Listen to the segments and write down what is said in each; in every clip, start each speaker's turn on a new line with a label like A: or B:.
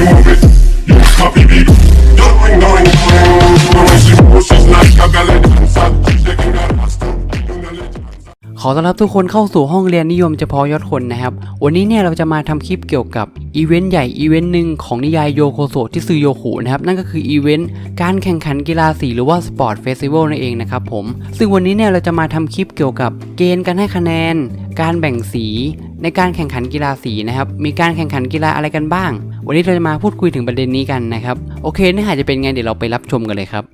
A: you move it. You copy me. Going, going, going. When she moves, she's like a ballet dancer. She's shaking her ass to the legend.
B: ขอต้อนรับทุกคนเข้าสู่ห้องเรียนนิยมเฉพาะยอดคนนะครับ วันนี้เนี่ยเราจะมาทำคลิปเกี่ยวกับอีเวนต์ใหญ่อีเวนต์หนึ่งของนิยายโยโคโซที่ซือโยคุนะครับ นั่นก็คืออีเวนต์การแข่งขันกีฬาสีหรือว่าสปอร์ตเฟสติวัลนั่นเองนะครับผม ซึ่งวันนี้เนี่ยเราจะมาทำคลิปเกี่ยวกับเกณฑ์การให้คะแนน การแบ่งสีในการแข่งขันกีฬาสีนะครับ มีการแข่งขันกีฬาอะไรกันบ้าง วันนี้เราจะมาพูดคุยถึงประเด็นนี้กันนะครับ โอเคเนื้อหาจะเป็นไงเดี๋ยวเราไปรับชมกันเลยครับ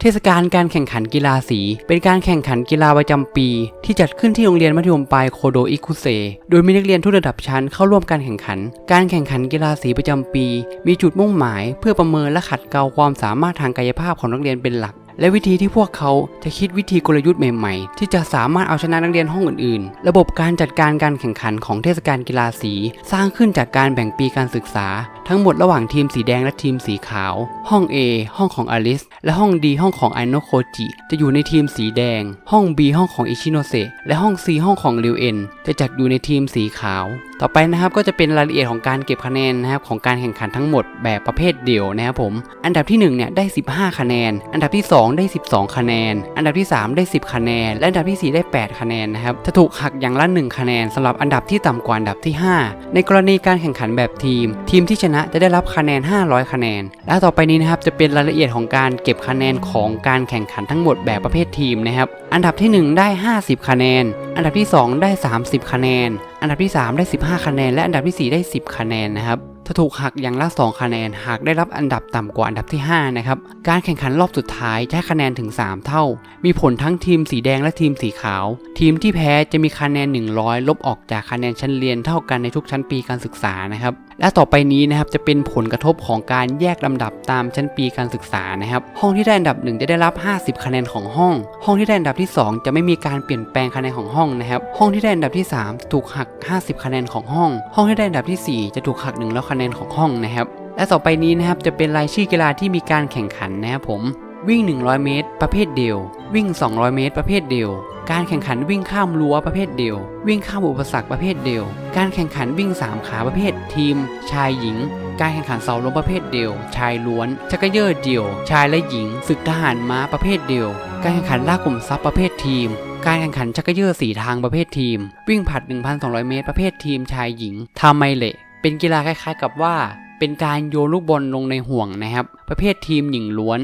B: เทศกาลการแข่งขันกีฬาสี เป็นการแข่งขันกีฬาประจำปี ที่จัดขึ้นที่โรงเรียนมัธยมปลายโคโดอิคุเซ โดยมีนักเรียนทุกระดับชั้นเข้าร่วมการแข่งขัน การแข่งขันกีฬาสีประจำปี มีจุดมุ่งหมาย เพื่อประเมินและขัดเกลาความสามารถทางกายภาพของนักเรียนเป็นหลัก และวิธีที่พวกเขาจะคิดวิธีกลยุทธ์ใหม่ๆ ที่จะสามารถเอาชนะนักเรียนห้องอื่นๆ ระบบการจัดการการแข่งขันของเทศกาลกีฬาสี สร้างขึ้นจากการแบ่งปีการศึกษา ทั้งหมดระหว่างทีมสีแดงและทีมสีขาว ห้อง A ห้องของอลิส และห้อง D ห้องของไอโนโคจิจะอยู่ในทีมสีแดง ห้อง B ห้องของอิชิโนเซะและห้อง C ห้องของริวเอ็นจะจัดอยู่ในทีมสีขาวต่อไปนะครับก็จะเป็นรายละเอียดของการเก็บคะแนนนะครับของการแข่งขันทั้งหมดแบบประเภทเดี่ยวนะครับผม อันดับที่1เนี่ยได้ 15 คะแนน อันดับที่ 2 ได้ 12 คะแนน อันดับที่ 3 ได้ 10 คะแนน และอันดับที่ 4 ได้ 8 คะแนนนะครับจะถูกหักอย่างละ1คะแนนสำหรับอันดับที่ต่ำกว่าอันดับที่ 5 ในกรณีการแข่งขันแบบทีม ทีมที่ชนะจะได้รับคะแนน 500 คะแนน และต่อไปนี้นะครับจะเป็นรายละเอียดของการเก็บคะแนนของการแข่งขันทั้งหมดแบบประเภททีมนะครับอันดับที่ 1 ได้ 50 คะแนน อันดับที่ 2 ได้ 30 คะแนน อันดับที่ 3 ได้ 15 คะแนน และอันดับที่ 4 ได้ 10 คะแนนนะครับ จะถูกหักอย่างละ 2 คะแนน หากได้รับอันดับต่ำกว่าอันดับที่ 5 นะครับ การแข่งขันรอบสุดท้ายจะให้คะแนนถึง 3 เท่า มีผลทั้งทีมสีแดงและทีมสีขาว ทีมที่แพ้จะมีคะแนน 100 ลบออกจากคะแนนชั้นเรียนเท่ากันในทุกชั้นปีการศึกษานะครับ และต่อไปนี้นะครับจะเป็นผลกระทบของการแยกลำดับตามชั้นปีการศึกษานะครับ ห้องที่ได้อันดับ 1 จะได้รับ 50 คะแนนของห้อง ห้องที่ได้อันดับที่ 2 จะไม่มีการเปลี่ยนแปลงคะแนนของห้องนะครับ ห้องที่ได้อันดับที่ 3 ถูกหัก 50 คะแนนของห้อง ห้องที่ได้อันดับทีสี่4 จะถูกหัก1แล้วคะคะแนนของห้องนะครับ และต่อไปนี้นะครับจะเป็นรายชื่อกีฬาที่มีการแข่งขันนะครับผมวิ่ง 100 เมตร ประเภทเดียว วิ่ง 200 เมตร ประเภทเดียว การแข่งขันวิ่งข้ามรั้วประเภทเดียว วิ่งข้ามอุปสรรคประเภทเดียว การแข่งขันวิ่ง 3 ขาประเภททีม ชายหญิง การแข่งขันเสาล้มประเภทเดียว ชายล้วน ชักเยอร์เดี่ยว ชายและหญิง ศึกทหารม้าประเภทเดียว การแข่งขันลากกลุ่มทรัพย์ประเภททีม การแข่งขันชักเยอร์สีทางประเภททีม วิ่งผัด 1,200 เมตร ประเภททีมชายหญิงทาไมเละ เป็นกีฬาคล้ายๆ กับว่า เป็นการโยนลูกบอลลงในห่วงนะครับ ประเภททีมหญิงล้วน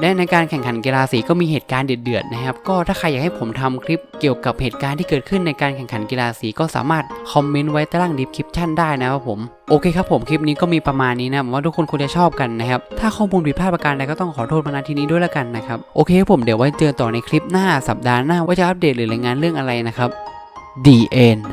B: และในการแข่งขันกีฬาสีก็มีเหตุการณ์เดือดๆนะครับ ก็ถ้าใครอยากให้ผมทำคลิปเกี่ยวกับเหตุการณ์ที่เกิดขึ้นในการแข่งขันกีฬาสีก็สามารถคอมเมนต์ไว้ใต้ล่างดีคริปชั่นได้นะครับผม โอเคครับผมคลิปนี้ก็มีประมาณนี้นะผมว่าทุกคนควรจะชอบกันนะครับ ถ้าข้อมูลผิดพลาดประการใดก็ต้องขอโทษมาณที่นี้ด้วยละกันนะครับ โอเคครับผมเดี๋ยวไว้เจอต่อในคลิปหน้าสัปดาห์หน้าว่าจะอัปเดตหรือรายงานเรื่องอะไรนะครับ The End